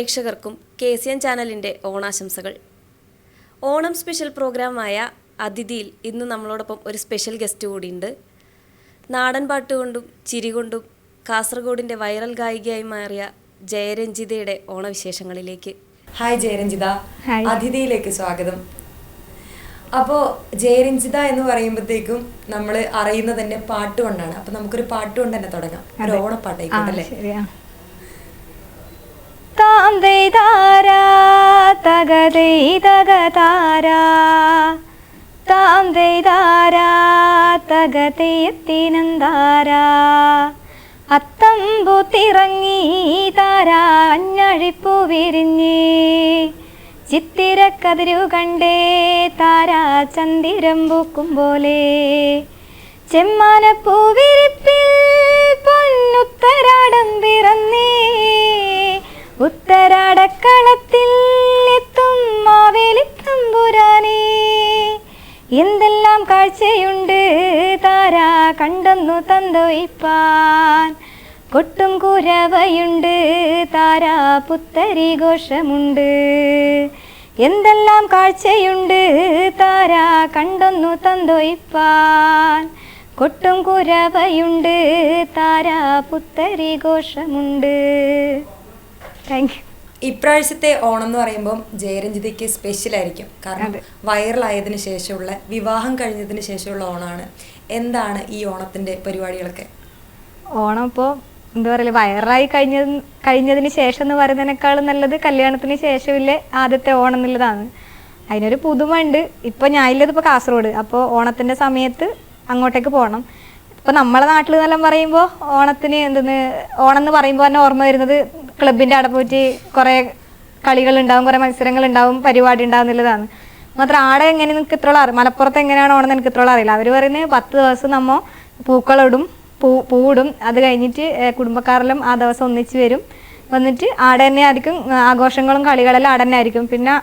പ്രേക്ഷകർക്കും K C N ചാനലിന്റെ ഓണാശംസകൾ. ഓണം സ്പെഷ്യൽ പ്രോഗ്രാമായ അതിഥിയിൽ ഇന്ന് നമ്മളോടൊപ്പം ഒരു സ്പെഷ്യൽ ഗസ്റ്റ് കൂടിയുണ്ട്. നാടൻ പാട്ടുകൊണ്ടും ചിരി കൊണ്ടും കാസർഗോഡിന്റെ വൈറൽ ഗായികയായി മാറിയ ജയരഞ്ജിതയുടെ ഓണവിശേഷങ്ങളിലേക്ക്. ഹായ് ജയരഞ്ജിത. അതിഥിയിലേക്ക് സ്വാഗതം. അപ്പോൾ ജയരഞ്ജിത എന്ന് പറയുമ്പോഴത്തേക്കും നമ്മൾ അറിയുന്നത് തന്നെ പാട്ടുകൊണ്ടാണ് കൊണ്ടാണ്. അപ്പൊ നമുക്കൊരു പാട്ട് കൊണ്ട് തന്നെ തുടങ്ങാം. ഒരു അതെ. താം ദൈ താരാ തകതൈ തകതാരാ താം ദൈതാരാ താരാ തകതൈ എത്തിനന്താരാ അത്തമ്പു തിറങ്ങി താരാ അഞ്ഞഴിപ്പു വിരിഞ്ഞ് ചിത്തിരക്കതിരു കണ്ടേ താരാ ചന്ദിരം പൂക്കും പോലെ ചെമ്മാനപ്പൂവിരിപ്പിൽ പൊന്നുത്തരാടം പിറന്നേ. ഉത്തരാടക്കളത്തിൽ എത്തും മാവേലിത്തമ്പുരാനേ എന്തെല്ലാം കാഴ്ചയുണ്ട് താരാ കണ്ടെന്നു തന്തൊയിപ്പാൻ കൊട്ടും കുരവയുണ്ട് താരാ പുത്തരി ഘോഷമുണ്ട്. എന്തെല്ലാം കാഴ്ചയുണ്ട് താരാ കണ്ടെന്നു തന്തൊയിപ്പാൻ കൊട്ടും കുരവയുണ്ട് താരാ പുത്തരി ഘോഷമുണ്ട്. താങ്ക് യു ഇപ്രാവശ്യത്തെ ഓണം എന്ന് പറയുമ്പോൾ ജയരഞ്ജിതയ്ക്ക് സ്പെഷ്യൽ ആയിരിക്കും. കാരണം വൈറൽ വൈറലായതിനു ശേഷമുള്ള വിവാഹം കഴിഞ്ഞതിന് ശേഷമുള്ള ഓണമാണ് എന്താണ് ഈ ഓണത്തിന്റെ പരിപാടികളൊക്കെ? ഓണം ഇപ്പോൾ എന്താ പറയുക വയറായി കഴിഞ്ഞ കഴിഞ്ഞതിന് ശേഷം എന്ന് പറയുന്നതിനേക്കാളും നല്ലത് കല്യാണത്തിന് ശേഷമില്ലേ ആദ്യത്തെ ഓണം എന്നുള്ളതാണ്. അതിനൊരു പുതുമ ഉണ്ട് ഇപ്പോൾ ഞാനില്ലത് ഇപ്പോൾ കാസർഗോഡ്. അപ്പോൾ ഓണത്തിന്റെ സമയത്ത് അങ്ങോട്ടേക്ക് പോകണം ഇപ്പോൾ നമ്മളെ നാട്ടിൽ എന്നെല്ലാം പറയുമ്പോ ഓണത്തിന് എന്തെന്ന് ഓണം എന്ന് പറയുമ്പോൾ തന്നെ ഓർമ്മ വരുന്നത് ക്ലബിന്റെ അവിടെ പോയിട്ട് കുറെ കളികൾ ഉണ്ടാവും കുറെ മത്സരങ്ങൾ ഉണ്ടാവും പരിപാടി ഉണ്ടാവും എന്നുള്ളതാണ്. മാത്രം ആടെ എങ്ങനെ എനിക്ക് ഇത്രോളം അറിയാം. മലപ്പുറത്ത് എങ്ങനെയാണ് ഓണം എനിക്ക് ഇത്രോളം അറിയില്ല. അവർ പറയുന്നത് പത്ത് ദിവസം നമ്മ പൂക്കളിടും പൂ പൂവിടും. അത് കഴിഞ്ഞിട്ട് കുടുംബക്കാരെല്ലാം ആ ദിവസം ഒന്നിച്ച് വരും. വന്നിട്ട് ആടെ തന്നെ ആയിരിക്കും ആഘോഷങ്ങളും കളികളെല്ലാം ആടെ തന്നെ ആയിരിക്കും. പിന്നെ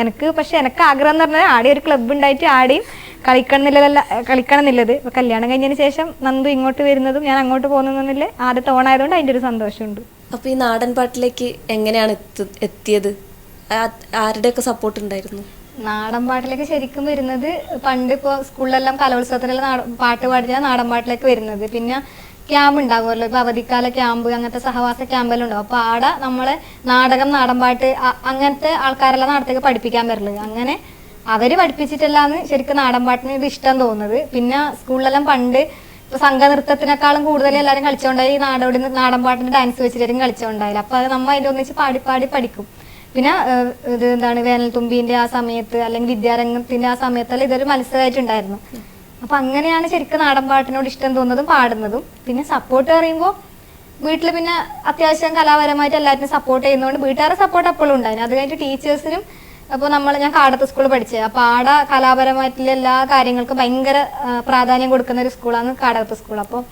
എനിക്ക് പക്ഷെ എനിക്ക് ആഗ്രഹം എന്ന് പറഞ്ഞാൽ ആടെ ഒരു ക്ലബ്ബ് ഉണ്ടായിട്ട് ആടെയും കളിക്കണമെന്നില്ല കളിക്കണമെന്നുള്ളത് കളിക്കണം എന്നുള്ളത് ഇപ്പൊ കല്യാണം കഴിഞ്ഞതിന് ശേഷം നന്ദു ഇങ്ങോട്ട് വരുന്നതും ഞാൻ അങ്ങോട്ട് പോകുന്നതെന്നില്ല ആദ്യത്തെ ഓണായതുകൊണ്ട് അതിന്റെ ഒരു സന്തോഷമുണ്ട്. അപ്പോൾ ഈ നാടൻ പാട്ടിലേക്ക് എങ്ങനെയാണ് എത്തു എത്തിയത്? ആരുടെയൊക്കെ സപ്പോർട്ട് ഉണ്ടായിരുന്നു? നാടൻ പാട്ടിലേക്ക് ശരിക്കും വരുന്നത് പണ്ട് ഇപ്പോൾ സ്കൂളിലെല്ലാം കലോത്സവത്തിലെല്ലാം പാട്ട് പാടിച്ചാൽ നാടൻ പാട്ടിലേക്ക് വരുന്നത്. പിന്നെ ക്യാമ്പ് ഉണ്ടാകുമല്ലോ ഇപ്പൊ അവധിക്കാല ക്യാമ്പ് അങ്ങനത്തെ സഹവാസ ക്യാമ്പെല്ലാം ഉണ്ടാവും. അപ്പൊ ആടെ നമ്മളെ നാടകം നാടൻപാട്ട് അങ്ങനത്തെ ആൾക്കാരെല്ലാം നാടത്തേക്ക് പഠിപ്പിക്കാൻ വരൽ അങ്ങനെ അവർ പഠിപ്പിച്ചിട്ടല്ലാന്ന് ശരിക്കും നാടൻപാട്ടിന് ഇത് ഇഷ്ടം തോന്നുന്നത്. പിന്നെ സ്കൂളിലെല്ലാം പണ്ട് ഇപ്പൊ സംഘനൃത്തത്തിനേക്കാളും കൂടുതൽ എല്ലാവരും കളിച്ചോണ്ടായി നാടോടി നാടൻപാട്ടിന്റെ ഡാൻസ് വെച്ചിട്ടായിരിക്കും കളിച്ചോണ്ടായില്ല അപ്പൊ അത് നമ്മൾ അതിന്റെ ഒന്നിച്ച് പാടി പാടി പഠിക്കും. പിന്നെ ഇത് എന്താണ് വേനൽത്തുമ്പിന്റെ ആ സമയത്ത് അല്ലെങ്കിൽ വിദ്യാരംഗത്തിന്റെ ആ സമയത്തെല്ലാം ഇതൊരു മത്സരമായിട്ടുണ്ടായിരുന്നു അപ്പൊ അങ്ങനെയാണ് ശരിക്കും നാടൻ പാട്ടിനോട് ഇഷ്ടം തോന്നുന്നതും പാടുന്നതും. പിന്നെ സപ്പോർട്ട് പറയുമ്പോൾ വീട്ടിൽ പിന്നെ അത്യാവശ്യം കലാപരമായിട്ട് എല്ലാവരും സപ്പോർട്ട് ചെയ്യുന്നതുകൊണ്ട് വീട്ടുകാരെ സപ്പോർട്ട് എപ്പോഴും ഉണ്ടായിരുന്നു അത് കഴിഞ്ഞിട്ട് ടീച്ചേഴ്സിനും അപ്പോൾ നമ്മൾ ഞാൻ കാടത്ത് സ്കൂളിൽ പഠിച്ചത് അപ്പോൾ ആടെ കലാപരമായിട്ടുള്ള എല്ലാ കാര്യങ്ങൾക്കും ഭയങ്കര പ്രാധാന്യം കൊടുക്കുന്ന ഒരു സ്കൂളാണ് കാടകത്ത് സ്കൂൾ അപ്പോൾ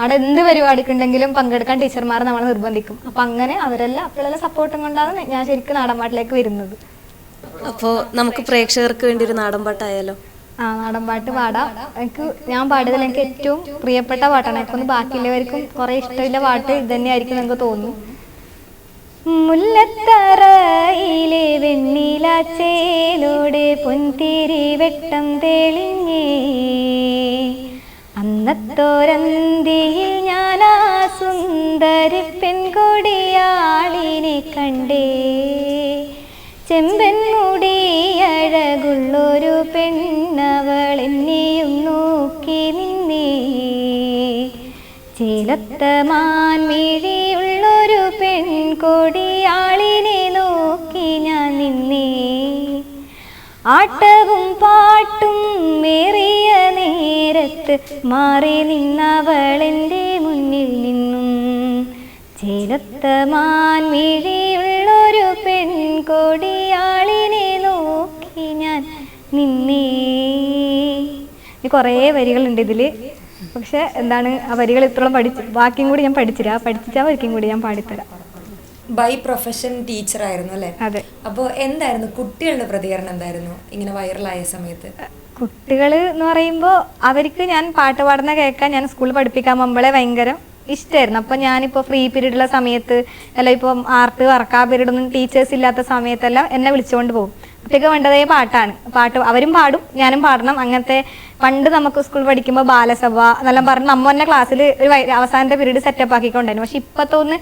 അവിടെ എന്ത് പരിപാടിക്കുണ്ടെങ്കിലും പങ്കെടുക്കാൻ ടീച്ചർമാർ നമ്മളെ നിർബന്ധിക്കും. അപ്പം അങ്ങനെ അവരെല്ലാം അപ്പോഴെല്ലാം സപ്പോർട്ടും കൊണ്ടാണ് ഞാൻ ശരിക്കും നാടൻപാട്ടിലേക്ക് വരുന്നത്. അപ്പോൾ നമുക്ക് പ്രേക്ഷകർക്ക് വേണ്ടി ഒരു നാടൻ ആ നാടൻപാട്ട് പാടാം. എനിക്ക് ഞാൻ പാടിയതിൽ എനിക്ക് ഏറ്റവും പ്രിയപ്പെട്ട പാട്ടാണ്. എനിക്കൊന്ന് ബാക്കിയുള്ളവർക്കും കുറേ ഇഷ്ടമില്ല പാട്ട് ഇത് തന്നെയായിരിക്കും എനിക്ക് തോന്നുന്നു. മുല്ലത്തറയിലെ വെണ്ണിലാച്ചേലൂടെ പൊൻതിരി വെട്ടം തെളിഞ്ഞേ. അന്നത്തോരന്തിയിൽ ഞാൻ ആ സുന്ദരി പെൺകൊടിയാളിനെ കണ്ടേ. ചെമ്പൻ മുടി അഴകുള്ളൊരു പെണ്ണവൾ എന്നെയും നോക്കി നിന്നേ. ചിലത്തമാൻ മിഴിയുള്ളൊരു പെൺകൊടിയാളിനെ നോക്കി ഞാൻ നിന്നേ. ആട്ടവും പാട്ടും മേറിയ നേരത്ത് മാറി നിന്നവളെന്റെ മുന്നിൽ നിന്നും ചേലത്ത മിഴിയുള്ളൊരു പെൺകൊടിയാളിനെ നോക്കി ഞാൻ നിന്നേ. ഇനി കുറേ വരികളുണ്ട് ഇതിൽ പക്ഷെ എന്താണ് ആ വരികൾ ഇത്രോളം പഠിച്ച് ബാക്കിയും കൂടി ഞാൻ പഠിച്ചില്ല ആ വരിക്കും കൂടി ഞാൻ പാടിത്തരാം. ബൈ പ്രൊഫഷൻ ടീച്ചർ ആയിരുന്നു അല്ലേ? അതെ. അപ്പോൾ എന്തായിരുന്നു കുട്ടികളുടെ പ്രതികരണം എന്തായിരുന്നു ഇങ്ങനെ വൈറലായ സമയത്ത്? കുട്ടികൾ എന്ന് പറയുമ്പോൾ അവർക്ക് ഞാൻ പാട്ട് പാടുന്ന കേൾക്കാൻ ഞാൻ സ്കൂളിൽ പഠിപ്പിക്കാൻ പോകുമ്പോഴേ ഭയങ്കര ഇഷ്ടമായിരുന്നു അപ്പം ഞാനിപ്പോൾ ഫ്രീ പീരീഡുള്ള സമയത്ത് അല്ല ഇപ്പം ആർട്ട് വർക്കാ പീരീഡ് ഒന്നും ടീച്ചേഴ്സ് ഇല്ലാത്ത സമയത്തെല്ലാം എന്നെ വിളിച്ചുകൊണ്ട് പോകും. അപ്പോഴൊക്കെ വേണ്ടതേ പാട്ടാണ്. പാട്ട് അവരും പാടും ഞാനും പാടണം. അങ്ങനത്തെ പണ്ട് നമുക്ക് സ്കൂൾ പഠിക്കുമ്പോൾ ബാലസഭ എന്നെല്ലാം പറഞ്ഞ് നമ്മ തന്നെ ക്ലാസ്സിൽ ഒരു അവസാനത്തെ പീരീഡ് സെറ്റപ്പ് ആക്കിക്കൊണ്ടായിരുന്നു. പക്ഷെ ഇപ്പോഴത്തെ ഒന്ന്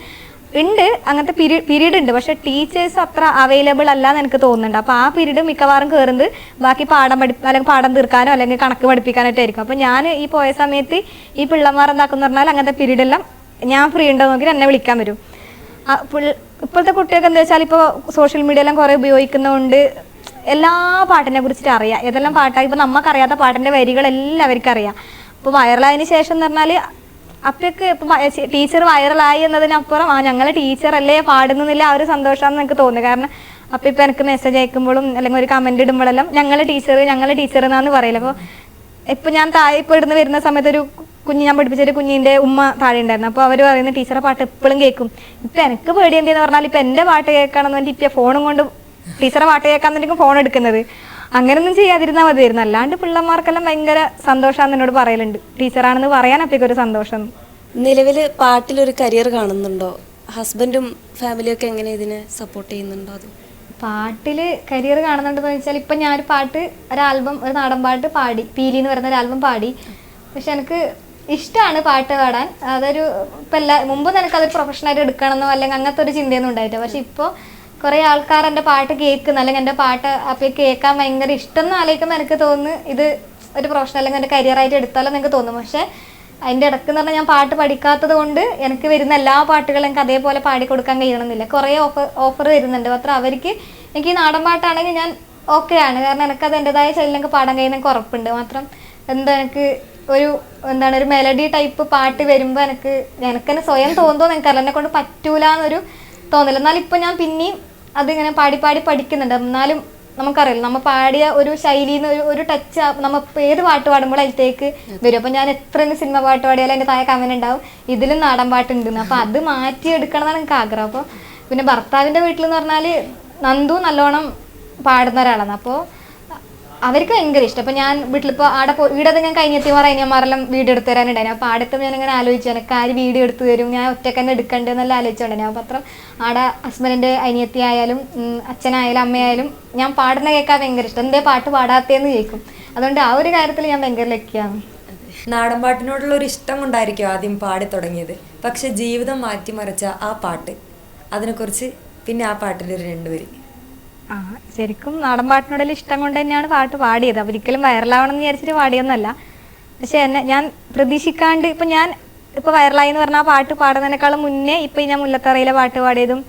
ഉണ്ട് അങ്ങനത്തെ പീരീഡ് പീരീഡ് ഉണ്ട്. പക്ഷെ ടീച്ചേഴ്സ് അത്ര അവൈലബിൾ അല്ല എന്ന് എനിക്ക് തോന്നുന്നുണ്ട്. അപ്പോൾ ആ പീരീഡ് മിക്കവാറും കയറുന്നത് ബാക്കി പാഠം പഠി അല്ലെങ്കിൽ പാഠം തീർക്കാനോ അല്ലെങ്കിൽ കണക്ക് പഠിപ്പിക്കാനായിട്ട് ആയിരിക്കും. അപ്പോൾ ഞാൻ ഈ പോയ സമയത്ത് ഈ പിള്ളമാർ എന്താക്കുന്ന പറഞ്ഞാൽ അങ്ങനത്തെ പീരീഡ് എല്ലാം ഞാൻ ഫ്രീ ഉണ്ടോ നോക്കി എന്നെ വിളിക്കാൻ വരും. ഇപ്പോഴത്തെ കുട്ടികൾക്ക് എന്താ വെച്ചാൽ ഇപ്പോൾ സോഷ്യൽ മീഡിയ എല്ലാം കുറേ ഉപയോഗിക്കുന്നതുകൊണ്ട് എല്ലാ പാട്ടിനെ കുറിച്ചിട്ട് അറിയാം. ഏതെല്ലാം പാട്ടാണ് ഇപ്പോൾ നമുക്കറിയാത്ത പാട്ടിന്റെ വരികൾ എല്ലാവർക്കും അറിയാം അപ്പോൾ വൈറലായതിനു ശേഷം എന്ന് പറഞ്ഞാൽ അപ്പൊക്കെ ഇപ്പം ടീച്ചർ വൈറലായി എന്നതിനപ്പുറം ആ ഞങ്ങളെ ടീച്ചറല്ലേ പാടുന്നില്ല ആ ഒരു സന്തോഷമാണെന്ന് എനിക്ക് തോന്നുന്നു. കാരണം അപ്പം ഇപ്പം എനിക്ക് മെസ്സേജ് അയക്കുമ്പോഴും അല്ലെങ്കിൽ ഒരു കമന്റ് ഇടുമ്പോഴെല്ലാം ഞങ്ങളെ ടീച്ചർ ഞങ്ങളെ ടീച്ചർ എന്നാന്ന് പറയില്ല അപ്പോൾ ഇപ്പം ഞാൻ താഴെ ഇപ്പോൾ ഇടുന്ന് വരുന്ന സമയത്ത് ഒരു കുഞ്ഞ് ഞാൻ പഠിപ്പിച്ചൊരു കുഞ്ഞിന്റെ ഉമ്മ താഴെ ഉണ്ടായിരുന്നു. അപ്പോൾ അവർ പറയുന്ന ടീച്ചറെ പാട്ട് എപ്പോഴും കേൾക്കും. ഇപ്പം എനിക്ക് പേടി എന്തെന്ന് പറഞ്ഞാൽ ഇപ്പം എന്റെ പാട്ട് കേൾക്കണം എന്ന് പറഞ്ഞിട്ട് ഇപ്പം ഫോണും കൊണ്ട് ടീച്ചറെ പാട്ട് കേൾക്കാൻ ഫോൺ എടുക്കുന്നത്. അങ്ങനൊന്നും ചെയ്യാതിരുന്നാൽ മതിയായിരുന്നു. അല്ലാണ്ട് പിള്ളമാർക്കെല്ലാം ഭയങ്കര സന്തോഷമാണെന്ന് എന്നോട് പറയലുണ്ട്. ടീച്ചറാണെന്ന് പറയാൻ അപ്പൊക്കെ ഒരു സന്തോഷം. നിലവിൽ പാട്ടിലൊരു കരിയർ കാണുന്നുണ്ടോ? ഹസ്ബൻഡും ഫാമിലിയും ഒക്കെ എങ്ങനെ ഇതിനെ സപ്പോർട്ട് ചെയ്യുന്നുണ്ടോ അത്? പാട്ടിൽ കരിയർ കാണുന്നുണ്ടെന്ന് വെച്ചാൽ ഇപ്പം ഞാനൊരു പാട്ട് ഒരു ആൽബം ഒരു നാടൻ പാട്ട് പാടി. പീലി എന്ന് പറയുന്ന ഒരു ആൽബം പാടി. പക്ഷെ എനിക്ക് ഇഷ്ടമാണ് പാട്ട് പാടാൻ. അതൊരു ഇപ്പം എല്ലാ മുമ്പ് നിനക്ക് അതൊരു പ്രൊഫഷണലായിട്ട് എടുക്കണമെന്നോ അല്ലെങ്കിൽ അങ്ങനത്തെ ഒരു ചിന്തയൊന്നും ഉണ്ടായിട്ടില്ല. പക്ഷെ ഇപ്പോൾ കുറേ ആൾക്കാർ എന്റെ പാട്ട് കേൾക്കുന്ന അല്ലെങ്കിൽ എന്റെ പാട്ട് അപ്പോൾ കേൾക്കാൻ ഭയങ്കര ഇഷ്ടം എന്ന് ആലോചിക്കുമ്പോൾ എനിക്ക് തോന്നുന്നു ഇത് ഒരു പ്രൊഫഷണൽ അല്ലെങ്കിൽ എന്റെ കരിയറായിട്ട് എടുത്താലോ എനിക്ക് തോന്നും പക്ഷേ അതിന്റെ ഇടയ്ക്ക് എന്ന് പറഞ്ഞാൽ ഞാൻ പാട്ട് പഠിക്കാത്തത് കൊണ്ട് എനിക്ക് വരുന്ന എല്ലാ പാട്ടുകളും എനിക്ക് അതേപോലെ പാടിക്കൊടുക്കാൻ കഴിയണമെന്നില്ല. കുറേ ഓഫർ ഓഫർ വരുന്നുണ്ട്. മാത്രം അവർക്ക് എനിക്ക് ഈ നാടൻ പാട്ടാണെങ്കിൽ ഞാൻ ഓക്കെ ആണ്. കാരണം അത് എന്റെതായ ശൈലിയിൽ എനിക്ക് പാടാൻ കഴിയുന്ന എനിക്ക് ഉറപ്പുണ്ട്. മാത്രം എന്താ എനിക്ക് ഒരു എന്താണ് ഒരു മെലഡി ടൈപ്പ് പാട്ട് വരുമ്പോൾ എനിക്ക് എനിക്ക് തന്നെ സ്വയം തോന്നുന്നു എനിക്കറിയാം എന്നെ കൊണ്ട് പറ്റൂല എന്നൊരു തോന്നില്ല ഇപ്പം ഞാൻ പിന്നെയും അതിങ്ങനെ പാടി പാടി പഠിക്കുന്നുണ്ട്. എന്നാലും നമുക്കറിയില്ല. നമ്മൾ പാടിയ ഒരു ശൈലിയിൽ ഒരു ഒരു ടച്ച് നമ്മ ഏത് പാട്ട് പാടുമ്പോൾ അതിലേക്ക് വരും. അപ്പം ഞാൻ എത്ര സിനിമ പാട്ട് പാടിയാലും എന്റെ താഴെ കമന്റ് ഉണ്ടാവും. ഇതിലും നാടൻ പാട്ടുണ്ട്. അപ്പം അത് മാറ്റി എടുക്കണം എന്നാണ് എനിക്ക് ആഗ്രഹം. അപ്പോൾ പിന്നെ ഭർത്താവിന്റെ വീട്ടിൽ എന്ന് പറഞ്ഞാൽ നന്ദു നല്ലോണം പാടുന്ന ഒരാളാണ്. അപ്പോൾ അവർക്ക് ഭയങ്കര ഇഷ്ടം. അപ്പൊ ഞാൻ വീട്ടിലിപ്പോൾ ആടെ ഇവിടെ ഞാൻ കഴിഞ്ഞെത്തി ഞാൻ അനിയന്മാരെല്ലാം വീട് എടുത്തു തരാനുണ്ടായിരുന്നു. അപ്പോൾ ആടത്ത് ഞാൻ ഇങ്ങനെ ആലോചിച്ചു എനിക്ക് ആര് വീഡിയോ എടുത്തു തരും? ഞാൻ ഒറ്റയ്ക്ക് തന്നെ എടുക്കണ്ടെന്നെല്ലാം ആലോചിച്ചുകൊണ്ടായിരുന്നു അപ്പോൾ അത്ര ആടെ ഹസ്ബൻഡിന്റെ അനിയത്തി ആയാലും അച്ഛനായാലും അമ്മയായാലും ഞാൻ പാടുന്ന കേൾക്കാൻ ഭയങ്കര ഇഷ്ടം. എന്തേ പാട്ട് പാടാത്തേന്ന് കേൾക്കും. അതുകൊണ്ട് ആ ഒരു കാര്യത്തിൽ ഞാൻ ഭയങ്കര ലക്കിയാണ്. നാടൻ പാട്ടിനോടുള്ള ഒരു ഇഷ്ടം കൊണ്ടായിരിക്കും ആദ്യം പാടി തുടങ്ങിയത്. പക്ഷെ ജീവിതം മാറ്റിമറിച്ച ആ പാട്ട്. അതിനെക്കുറിച്ച് പിന്നെ ആ പാട്ടിൽ ഒരു രണ്ടുപേര് ആ ശരിക്കും നാടൻ പാട്ടിനോടുള്ള ഇഷ്ടം കൊണ്ട് തന്നെയാണ് പാട്ട് പാടിയത്. ഒരിക്കലും വൈറലാവണം എന്ന് വിചാരിച്ചിട്ട് പാടിയൊന്നല്ല പക്ഷെ എന്നെ ഞാൻ പ്രതീക്ഷിക്കാണ്ട് ഇപ്പം ഞാൻ ഇപ്പോൾ വൈറലായി എന്ന് പറഞ്ഞാൽ പാട്ട് പാടുന്നതിനേക്കാളും മുന്നേ ഇപ്പം ഞാൻ മുല്ലത്തറയിലെ പാട്ട് പാടിയതും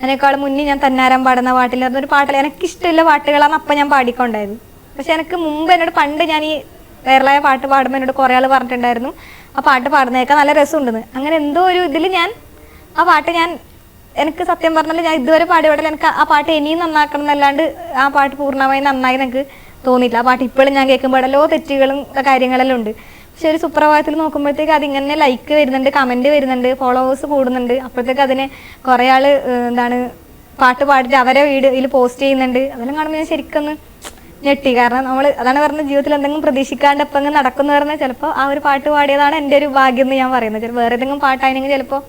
അതിനേക്കാളും മുന്നേ ഞാൻ തന്നാരം പാടുന്ന പാട്ടിൽ ഒരു പാട്ടിൽ എനിക്കിഷ്ടമുള്ള പാട്ടുകളാണ് അപ്പം ഞാൻ പാടിക്കൊണ്ടായത് പക്ഷെ എനിക്ക് മുമ്പ് എന്നോട് പണ്ട് ഞാൻ ഈ വൈറലായ പാട്ട് പാടുമ്പോൾ എന്നോട് കുറേ ആൾ പറഞ്ഞിട്ടുണ്ടായിരുന്നു. ആ പാട്ട് പാടുന്നതൊക്കെ നല്ല രസമുണ്ടെന്ന്. അങ്ങനെ എന്തോ ഒരു ഇതിൽ ഞാൻ ആ പാട്ട് ഞാൻ എനിക്ക് സത്യം പറഞ്ഞാൽ ഞാൻ ഇതുവരെ പാടിയോടെ എനിക്ക് ആ പാട്ട് ഇനിയും നന്നാക്കണം എന്നല്ലാണ്ട് ആ പാട്ട് പൂർണമായി നന്നായി എനിക്ക് തോന്നിയില്ല. ആ പാട്ട് ഇപ്പോഴും ഞാൻ കേൾക്കുമ്പോൾ എല്ലോ തെറ്റുകളും കാര്യങ്ങളെല്ലാം ഉണ്ട്. പക്ഷെ ഒരു സുപ്രഭാതത്തിൽ നോക്കുമ്പോഴത്തേക്ക് അതിങ്ങനെ ലൈക്ക് വരുന്നുണ്ട് കമന്റ് വരുന്നുണ്ട് ഫോളോവേഴ്സ് കൂടുന്നുണ്ട്. അപ്പോഴത്തേക്ക് അതിനെ കുറേ ആൾ എന്താണ് പാട്ട് പാടിയിട്ട് അവരെ വീഡിയോയിൽ പോസ്റ്റ് ചെയ്യുന്നുണ്ട്. അതെല്ലാം കാണുമ്പോൾ ഞാൻ ശരിക്കൊന്ന് ഞെട്ടി. കാരണം നമ്മൾ അതാണ് പറഞ്ഞത് ജീവിതത്തിൽ എന്തെങ്കിലും പ്രതീക്ഷിക്കാണ്ട് അങ്ങ് നടക്കുന്നു പറഞ്ഞാൽ ചിലപ്പോൾ ആ ഒരു പാട്ട് പാടിയതാണ് എന്റെ ഒരു ഭാഗ്യം എന്ന് ഞാൻ പറയുന്നത്. വേറെ ഏതെങ്കിലും പാട്ടായിരുന്നെങ്കിൽ ചിലപ്പോൾ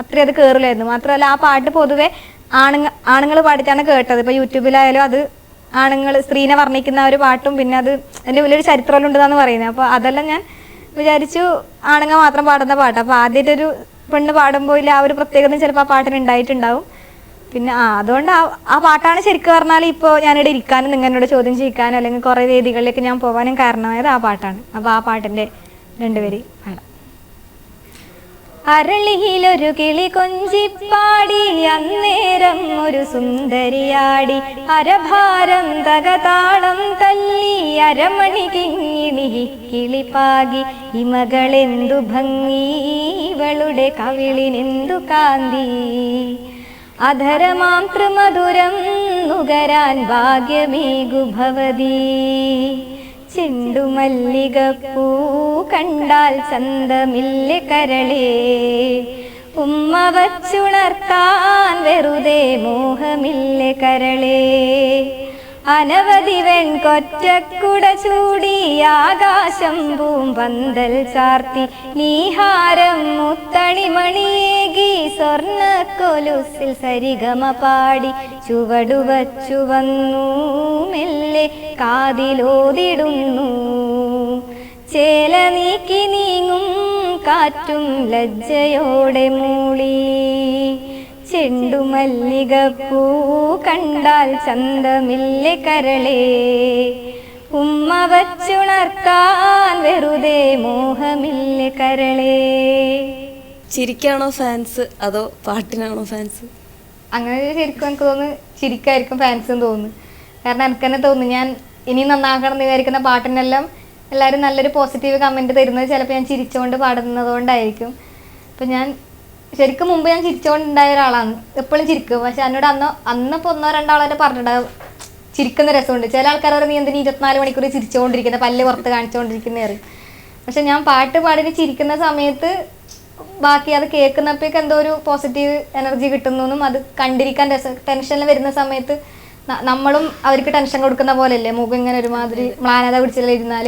അത്രയും അത് കയറില്ലായിരുന്നു മാത്രമല്ല ആ പാട്ട് പൊതുവെ ആണുങ്ങൾ ആണുങ്ങൾ പാടിയിട്ടാണ് കേട്ടത്. ഇപ്പോൾ യൂട്യൂബിലായാലും അത് ആണുങ്ങൾ സ്ത്രീനെ വർണിക്കുന്ന ഒരു പാട്ടും പിന്നെ അത് എന്റെ വലിയൊരു ചരിത്രമുണ്ടെന്നാണ് പറയുന്നത്. അപ്പോൾ അതെല്ലാം ഞാൻ വിചാരിച്ചു ആണുങ്ങൾ മാത്രം പാടുന്ന പാട്ട്. അപ്പോൾ ആദ്യത്തെ ഒരു പെണ്ണ് പാടുമ്പോൾ ഇല്ല ആ ഒരു പ്രത്യേകത ചിലപ്പോൾ ആ പാട്ടിന് ഉണ്ടായിട്ടുണ്ടാവും. പിന്നെ ആ അതുകൊണ്ട് ആ ആ പാട്ടാണ് ശരിക്കും പറഞ്ഞാൽ ഇപ്പോൾ ഞാനിവിടെ ഇരിക്കാനും നിങ്ങളോട് ചോദ്യം ചെയ്യിക്കാനും അല്ലെങ്കിൽ കുറേ വേദികളിലേക്ക് ഞാൻ പോകാനും കാരണമായത് ആ പാട്ടാണ്. അപ്പോൾ ആ പാട്ടിന്റെ രണ്ടുപേര് പാടാം അരളിയിലൊരു കിളി കൊഞ്ചിപ്പാടി അന്നേരം ഒരു സുന്ദരിയാടി. അരഭാരം തകതാളം തല്ലി അരമണി കിങ്ങിണി കിളിപ്പാകി ഇമകളെന്തു ഭംഗി ഇവളുടെ കവിളിനെന്തു കാന്തി. അധരമാം ത്രിമധുരം നുകരാൻ ഭാഗ്യമേ ഭവതി ചെണ്ടുമല്ലികപ്പൂ കണ്ടാൽ ചന്തമില്ല കരളേ. ഉമ്മ വച്ചുണർത്താൻ വെറുതെ മോഹമില്ല കരളേ. അനവധി വെൺകൊറ്റക്കുട ചൂടി ആകാശം പൂമ്പന്തൽ ചാർത്തി. നീഹാരം മുത്തണിമണിയേകി സ്വർണ കൊലുസിൽ സരിഗമ പാടി ചുവടുവച്ചു വന്നു മെല്ലെ കാതിലോതിടുന്നു. ചേല നീക്കി നീങ്ങും കാറ്റും ലജ്ജയോടെ മൂളി. ചെണ്ടുമല്ലികപ്പൂ കണ്ടാൽ ചന്തമില്ലെ കരളേ? ഉമ്മ വച്ചുണർത്താൻ വെറുതെ മോഹമില്ലെ കരളേ? ചിരിക്കാണോ ഫാൻസ്? അതോ പാട്ടിനാണോ ഫാൻസ്? അങ്ങനെ ശരിക്കും എനിക്ക് തോന്നുന്നു ചിരിക്കായിരിക്കും എന്ന് തോന്നുന്നു. കാരണം എനിക്ക് തന്നെ തോന്നുന്നു ഞാൻ ഇനി നന്നാക്കണം എന്ന് വിചാരിക്കുന്ന പാട്ടിനെല്ലാം എല്ലാവരും നല്ലൊരു പോസിറ്റീവ് കമന്റ് തരുന്നത് ചിലപ്പോൾ ഞാൻ ചിരിച്ചുകൊണ്ട് പാടുന്നതുകൊണ്ടായിരിക്കും. അപ്പം ഞാൻ ശരിക്കും മുമ്പ് ഞാൻ ചിരിച്ചുകൊണ്ടുണ്ടായ ഒരാളാണ്. എപ്പോഴും ചിരിക്കും. പക്ഷെ എന്നോട് അന്ന് അന്നിപ്പോൾ ഒന്നോ രണ്ടാളോ എന്നെ പറഞ്ഞിട്ടുണ്ടാവും. ചിരിക്കുന്ന രസമുണ്ട്. ചില ആൾക്കാർ നീ എന്തിനു ഇരുപത്തിനാല് മണിക്കൂർ ചിരിച്ചുകൊണ്ടിരിക്കുന്നത് പല്ല് പുറത്ത് കാണിച്ചുകൊണ്ടിരിക്കുന്ന ഏറി പക്ഷെ ഞാൻ പാട്ട് പാടിന് ചിരിക്കുന്ന സമയത്ത് ബാക്കി അത് കേൾക്കുന്നപ്പോഴേക്ക് എന്തോ ഒരു പോസിറ്റീവ് എനർജി കിട്ടുന്നു അത് കണ്ടിരിക്കാൻ രസം ടെൻഷനിൽ വരുന്ന സമയത്ത് നമ്മളും അവർക്ക് ടെൻഷൻ കൊടുക്കുന്ന പോലെയല്ലേ? മുഖം ഇങ്ങനെ ഒരുമാതിരി മ്ലാനത പിടിച്ചെല്ലാം ഇരുന്നാൽ?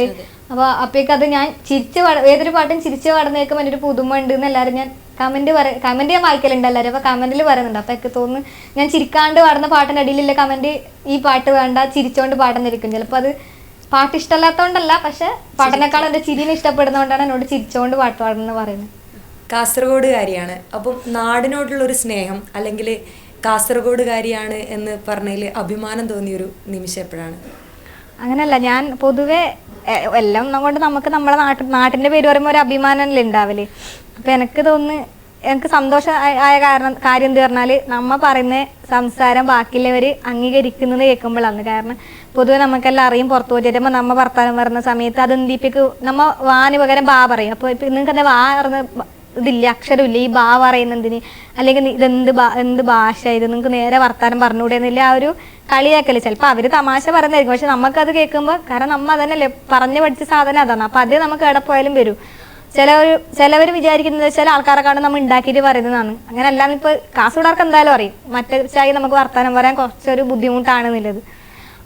അപ്പോൾ അപ്പോഴേക്കത് ഞാൻ ചിരിച്ച് പാട ഏതൊരു പാട്ടും ചിരിച്ച് പാടുന്നേക്കും എന്റെ ഒരു പുതുമ ഉണ്ട് എന്ന് എല്ലാവരും ഞാൻ കമന്റ് പറ കമന്റ് ഞാൻ വായിക്കലുണ്ട് എല്ലാവരും അപ്പൊ കമന്റിൽ പറയുന്നുണ്ട്. അപ്പൊ എനിക്ക് തോന്നുന്നു ഞാൻ ചിരിക്കാണ്ട് പാടുന്ന പാട്ടിന്റെ അടിയിലുള്ള കമന്റ് ഈ പാട്ട് വേണ്ട ചിരിച്ചോണ്ട് പാടുന്നിരിക്കും ചിലപ്പോൾ അത് പാട്ട് ഇഷ്ടമല്ലാത്തതുകൊണ്ടല്ല പക്ഷെ പാട്ടിനേക്കാൾ എന്റെ ചിരിനെ ഇഷ്ടപ്പെടുന്നതുകൊണ്ടാണ് എന്നോട് ചിരിച്ചോണ്ട് പാട്ട് പാടുന്നത് പറയുന്നത്. കാസർഗോഡുകാരിയാണ്. അപ്പം നാടിനോടുള്ള ഒരു സ്നേഹം അല്ലെങ്കിൽ കാസർഗോഡുകാരിയാണ് എന്ന് പറഞ്ഞതിൽ അഭിമാനം തോന്നിയൊരു നിമിഷം എപ്പോഴാണ്? അങ്ങനല്ല ഞാൻ പൊതുവെ എല്ലാം കൊണ്ട് നമുക്ക് നമ്മളെ നാട്ടിൽ നാട്ടിന്റെ പേര് പറയുമ്പോൾ ഒരു അഭിമാനമല്ലേ ഉണ്ടാവൽ. അപ്പൊ എനിക്ക് തോന്നുന്നു എനിക്ക് സന്തോഷം ആയ- കാരണം കാര്യം എന്ത് പറഞ്ഞാൽ നമ്മ പറയുന്ന സംസാരം ബാക്കിയുള്ളവർ അംഗീകരിക്കുന്നത് കേൾക്കുമ്പോഴാണ്. കാരണം പൊതുവെ നമുക്കെല്ലാം അറിയും പുറത്തു പോയി ചേരുമ്പോൾ നമ്മ വർത്താനം പറയുന്ന സമയത്ത് അത് എന്തിപ്പിക്ക് നമ്മ വാന് പകരം ബാ പറയും. അപ്പോൾ ഇപ്പം നിങ്ങൾക്ക് തന്നെ വാ പറഞ്ഞ ഇതില്ല അക്ഷരമില്ല. ഈ ബാ പറയുന്ന എന്തിന്? അല്ലെങ്കിൽ ഇതെന്ത് ബാ എന്ത് ഭാഷ ഇത് നിങ്ങൾക്ക് നേരെ വർത്താനം പറഞ്ഞുകൂടെ എന്നില്ല ആ ഒരു കളിയാക്കൽ. ചിലപ്പോൾ അവർ തമാശ പറയുന്നതായിരിക്കും. പക്ഷെ നമുക്കത് കേൾക്കുമ്പോൾ കാരണം നമ്മ അതന്നെ പറഞ്ഞു പഠിച്ച സാധനം അതാണ്. അപ്പൊ അതേ നമുക്ക് എവിടെ പോയാലും വരും. ചിലവർ ചിലവർ വിചാരിക്കുന്നത് ചില ആൾക്കാരെ കാണും നമ്മൾ ഉണ്ടാക്കിയിട്ട് പറയുന്നതാണ്. അങ്ങനെ എല്ലാം ഇപ്പോൾ കാസർഗോഡാർക്ക് എന്തായാലും അറിയും. മറ്റേ ചായി നമുക്ക് വർത്താനം പറയാൻ കുറച്ചൊരു ബുദ്ധിമുട്ടാണ് എന്നുള്ളത്.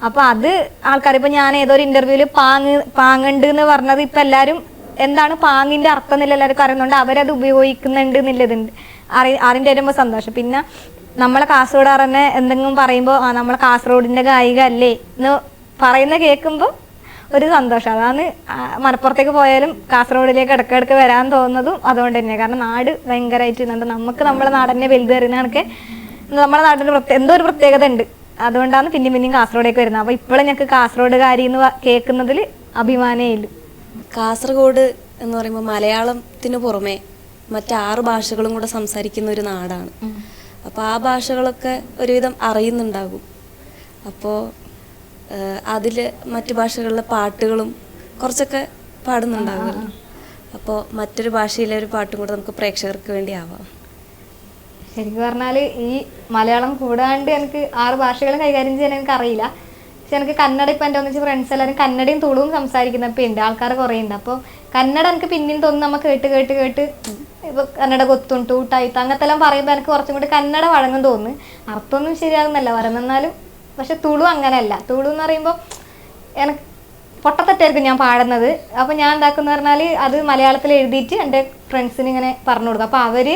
അപ്പോൾ അത് ആൾക്കാർ ഇപ്പൊ ഞാൻ ഏതോ ഒരു പാങ് പാങ്ങ് പാങ്ങുണ്ട് എന്ന് പറഞ്ഞത് ഇപ്പം എല്ലാവരും എന്താണ് പാങ്ങിന്റെ അർത്ഥം എന്നില്ല എല്ലാവർക്കും അറിയുന്നുണ്ട് അവരത് ഉപയോഗിക്കുന്നുണ്ട് എന്നുള്ളതുണ്ട് അറി അറിന്റെ വരുമ്പോ സന്തോഷം. പിന്നെ നമ്മളെ കാസർഗോഡ് തന്നെ എന്തെങ്കിലും പറയുമ്പോ ആ നമ്മളെ കാസർഗോഡിന്റെ ഗായിക അല്ലേ? എന്ന് പറയുന്ന കേൾക്കുമ്പോൾ ഒരു സന്തോഷം. അതാണ് മലപ്പുറത്തേക്ക് പോയാലും കാസർഗോഡിലേക്ക് ഇടക്കിടക്ക് വരാൻ തോന്നുന്നതും അതുകൊണ്ട് തന്നെയാണ് കാരണം നാട് ഭയങ്കരമായിട്ട് ഇന്നുണ്ട് നമുക്ക് നമ്മുടെ നാടന്നെ വലുത് വരുന്നതൊക്കെ നമ്മുടെ നാട്ടിൽ എന്തോ ഒരു പ്രത്യേകത ഉണ്ട്. അതുകൊണ്ടാണ് പിന്നെയും പിന്നെയും കാസർഗോഡേക്ക് വരുന്നത്. അപ്പോൾ ഇപ്പോഴും ഞങ്ങൾക്ക് കാസർഗോഡുകാരി എന്ന് വ- കേൾക്കുന്നതിൽ അഭിമാനമേ ഇല്ല. കാസർഗോഡ് എന്ന് പറയുമ്പോൾ മലയാളത്തിന് പുറമെ മറ്റാറ് ഭാഷകളും കൂടെ സംസാരിക്കുന്ന ഒരു നാടാണ്. അപ്പോൾ ആ ഭാഷകളൊക്കെ ഒരുവിധം അറിയുന്നുണ്ടാകും. അപ്പോൾ അതിൽ മറ്റു ഭാഷകളിലെ പാട്ടുകളും കുറച്ചൊക്കെ പാടുന്നുണ്ടാകുമല്ലോ അപ്പോൾ മറ്റൊരു ഭാഷയിലെ ഒരു പാട്ടും കൂടെ നമുക്ക് പ്രേക്ഷകർക്ക് വേണ്ടി ആവാം. ശരിക്കും പറഞ്ഞാൽ ഈ മലയാളം കൂടാണ്ട് എനിക്ക് ആറ് ഭാഷകൾ കൈകാര്യം ചെയ്യാൻ എനിക്ക് അറിയില്ല. പക്ഷെ എനിക്ക് കന്നഡ ഇപ്പം എന്റെ ഒന്നിച്ച് ഫ്രണ്ട്സ് എല്ലാവരും കന്നഡയും തുളുവും സംസാരിക്കുന്ന ഇപ്പം ഉണ്ട് ആൾക്കാർ കുറേ ഉണ്ട് അപ്പോൾ കന്നഡ എനിക്ക് പിന്നെയും തോന്നുന്നു നമ്മൾ കേട്ട് കേട്ട് കേട്ട് ഇപ്പോൾ കന്നഡ കൊത്തുണ്ട് ടൂട്ടായിട്ട് അങ്ങനത്തെ എല്ലാം പറയുമ്പോൾ എനിക്ക് കുറച്ചും കൂടി കന്നഡ വഴങ്ങും തോന്നുന്നു. അർത്ഥമൊന്നും ശരിയാകുന്നല്ല. പറയുന്നെന്നാലും പക്ഷെ തുളു അങ്ങനെയല്ല. തുളു എന്ന് പറയുമ്പോൾ എനിക്ക് പൊട്ടത്തെറ്റായിരിക്കും ഞാൻ പാടുന്നത്. അപ്പോൾ ഞാൻ എന്താക്കുന്ന പറഞ്ഞാൽ അത് മലയാളത്തിൽ എഴുതിയിട്ട് എന്റെ ഫ്രണ്ട്സിന് ഇങ്ങനെ പറഞ്ഞു കൊടുക്കും. അപ്പോൾ അവർ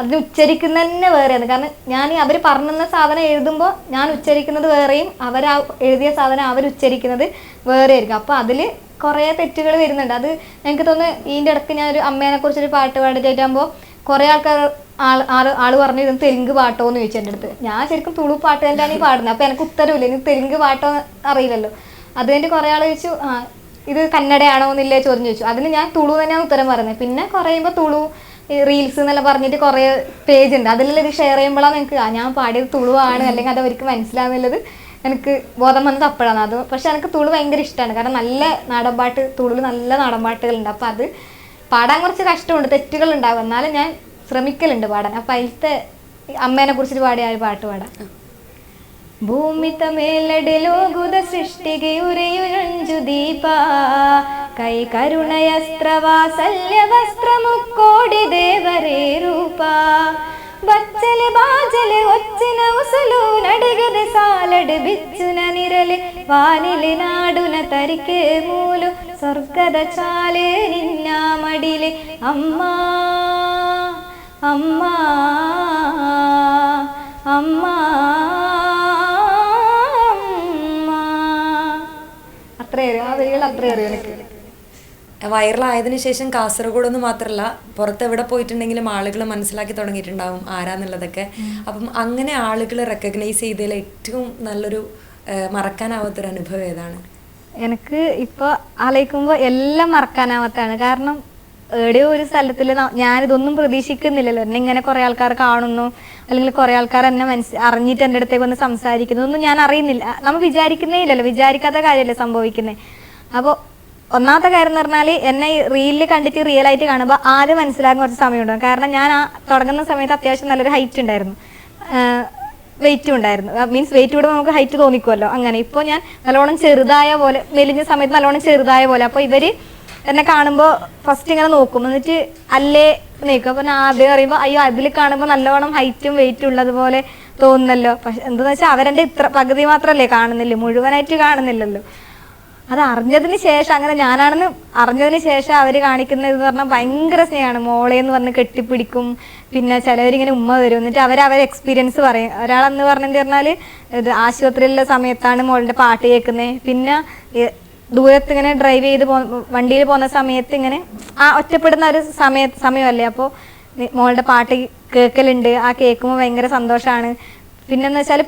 അതിന് ഉച്ചരിക്കുന്ന തന്നെ വേറെയാണ്. കാരണം ഞാൻ അവർ പറഞ്ഞുന്ന സാധനം എഴുതുമ്പോൾ ഞാൻ ഉച്ചരിക്കുന്നത് വേറെയും അവർ എഴുതിയ സാധനം അവർ ഉച്ചരിക്കുന്നത് വേറെ ആയിരിക്കും അപ്പോൾ അതിൽ കുറേ തെറ്റുകൾ വരുന്നുണ്ട്. അത് എനിക്ക് തോന്നുന്നു ഇതിന്റെ ഇടയ്ക്ക് ഞാനൊരു അമ്മേനെ കുറിച്ചൊരു പാട്ട് പാടിയിട്ടാകുമ്പോൾ കുറേ ആൾക്കാർ ആൾ ആൾ ആൾ പറഞ്ഞു ഇത് തെലുങ്ക് പാട്ടോ എന്ന് ചോദിച്ചു എന്റെ അടുത്ത്. ഞാൻ ശരിക്കും തുളു പാട്ട് തന്നെയാണ് ഈ പാടുന്നത്. അപ്പോൾ എനിക്ക് ഉത്തരവില്ല. ഇനി തെലുങ്ക് പാട്ടോ അറിയില്ലല്ലോ. അത് കഴിഞ്ഞിട്ട് കുറേ ആൾ ചോദിച്ചു ആ ഇത് കന്നഡയാണോ എന്നില്ലേ ചോദ്യം ചോദിച്ചു. അതിന് ഞാൻ തുളു തന്നെയാണ് ഉത്തരം പറയുന്നത്. പിന്നെ കുറയുമ്പോൾ തുളു റീൽസ് എന്നെല്ലാം പറഞ്ഞിട്ട് കുറേ പേജ് ഉണ്ട്. അതിലെല്ലാം ഇത് ഷെയർ ചെയ്യുമ്പോഴാണ് എനിക്ക് ഞാൻ പാടിയത് തുളു ആണ്. അല്ലെങ്കിൽ അത് അവർക്ക് മനസ്സിലാവുന്നുള്ളത് എനിക്ക് ബോധം വന്നത് അപ്പോഴാണ്. അത് പക്ഷെ എനിക്ക് തുളു ഭയങ്കര ഇഷ്ടമാണ് കാരണം നല്ല നാടൻപാട്ട് തുളുവിൽ നല്ല നാടൻപാട്ടുകളുണ്ട്. അപ്പോൾ അത് പാടാൻ കുറച്ച് കഷ്ടമുണ്ട് തെറ്റുകൾ ഉണ്ടാകും എന്നാലും ഞാൻ ശ്രമിക്കലുണ്ട് പാടാൻ അപ്പം അതിലത്തെ അമ്മേനെ കുറിച്ചിട്ട് പാടിയ ആ ഒരു പാട്ട് പാടാം ಭೂಮಿತ ಮೇಲಡೆಲೋಗುದ ಸೃಷ್ಟಿಗೆ ಉರೆಯುರಂಜು ದೀಪ ಕೈ ಕರುಣಯಸ್ತ್ರ ವಾಸಲ್ಯ ವಸ್ತ್ರ ಮುಕ್ಕೋಡಿ ದೇವರೇ ರೂಪ ಬಚ್ಚಲೆ ಬಾಜಲೆ ಒಚ್ಚಿನ ಉಸಲು ನಡಿಗದೆ ಸಾಲಡ್ ಬಿಚ್ಚುನ വിരൽ വാനിലെ നാടുന തരിക്ക് മൂലു സ്വർഗത ചാലേ നിന്നാമടിലെ. അമ്മ അമ്മ അമ്മ വൈറലായതിനു ശേഷം കാസർഗോഡ് ഒന്നും മാത്രമല്ല പുറത്ത് എവിടെ പോയിട്ടുണ്ടെങ്കിലും ആളുകൾ മനസ്സിലാക്കി തുടങ്ങിയിട്ടുണ്ടാവും ആരാന്നുള്ളതൊക്കെ. അപ്പം അങ്ങനെ ആളുകൾ റെക്കഗ്നൈസ് ചെയ്തതിൽ ഏറ്റവും നല്ലൊരു മറക്കാനാവാത്തൊരു അനുഭവം ഏതാണ്? എനിക്ക് ഇപ്പോൾ ആലോചിക്കുമ്പോൾ എല്ലാം മറക്കാനാവാത്താണ്. കാരണം എവിടെയോ ഒരു സ്ഥലത്തിൽ ഞാനിതൊന്നും പ്രതീക്ഷിക്കുന്നില്ലല്ലോ. എന്നെ ഇങ്ങനെ കുറേ ആൾക്കാർ കാണുന്നു. അല്ലെങ്കിൽ കുറേ ആൾക്കാർ എന്നെ മനസ്സ് അറിഞ്ഞിട്ട് എന്റെ അടുത്തേക്ക് വന്ന് സംസാരിക്കുന്നു. ഒന്നും ഞാൻ അറിയുന്നില്ല. നമ്മൾ വിചാരിക്കുന്നേ ഇല്ലല്ലോ. വിചാരിക്കാത്ത കാര്യമല്ലേ സംഭവിക്കുന്നത് അപ്പോൾ ഒന്നാമത്തെ കാര്യം എന്ന് പറഞ്ഞാൽ എന്നെ റീലിൽ കണ്ടിട്ട് റിയൽ ആയിട്ട് കാണുമ്പോൾ ആദ്യം മനസ്സിലാകാൻ കുറച്ച് സമയമുണ്ടാകും കാരണം ഞാൻ ആ തുടങ്ങുന്ന സമയത്ത് അത്യാവശ്യം നല്ലൊരു ഹൈറ്റ് ഉണ്ടായിരുന്നു. വെയിറ്റും ഉണ്ടായിരുന്നു. മീൻസ് വെയിറ്റ് കൂടെ നമുക്ക് ഹൈറ്റ് തോന്നിക്കുമല്ലോ അങ്ങനെ. ഇപ്പോൾ ഞാൻ നല്ലോണം ചെറുതായ പോലെ മെലിഞ്ഞ സമയത്ത് നല്ലോണം ചെറുതായ പോലെ. അപ്പോൾ ഇവർ എന്നെ കാണുമ്പോൾ ഫസ്റ്റ് ഇങ്ങനെ നോക്കും. എന്നിട്ട് അല്ലേ നീക്കും അപ്പൊ ഞാൻ ആദ്യം പറയുമ്പോൾ അയ്യോ അതിൽ കാണുമ്പോൾ നല്ലോണം ഹൈറ്റും വെയിറ്റും ഉള്ളതുപോലെ തോന്നുന്നല്ലോ. പക്ഷെ എന്താണെന്ന് വെച്ചാൽ അവരെന്റെ ഇത്ര പകുതി മാത്രമല്ലേ കാണുന്നില്ല? മുഴുവനായിട്ട് കാണുന്നില്ലല്ലോ. അത് അറിഞ്ഞതിന് ശേഷം അങ്ങനെ ഞാനാണെന്ന് അറിഞ്ഞതിന് ശേഷം അവർ കാണിക്കുന്നത് എന്ന് പറഞ്ഞാൽ ഭയങ്കര സ്നേഹമാണ്. മോളെ എന്ന് പറഞ്ഞ് കെട്ടിപ്പിടിക്കും. പിന്നെ ചിലവരിങ്ങനെ ഉമ്മ വരും. എന്നിട്ട് അവർ അവരെ എക്സ്പീരിയൻസ് പറയും. ഒരാളെന്ന് പറഞ്ഞെന്ന് പറഞ്ഞാൽ ഇത് ആശുപത്രിയിലുള്ള സമയത്താണ് മോളുടെ പാട്ട് കേൾക്കുന്നത് പിന്നെ ദൂരത്ത് ഇങ്ങനെ ഡ്രൈവ് ചെയ്ത് പോ വണ്ടിയിൽ പോകുന്ന സമയത്ത് ഇങ്ങനെ ആ ഒറ്റപ്പെടുന്ന ഒരു സമയ സമയമല്ലേ? അപ്പോൾ മോളുടെ പാട്ട് കേൾക്കലുണ്ട്. ആ കേൾക്കുമ്പോൾ ഭയങ്കര സന്തോഷമാണ് പിന്നെന്ന് വെച്ചാൽ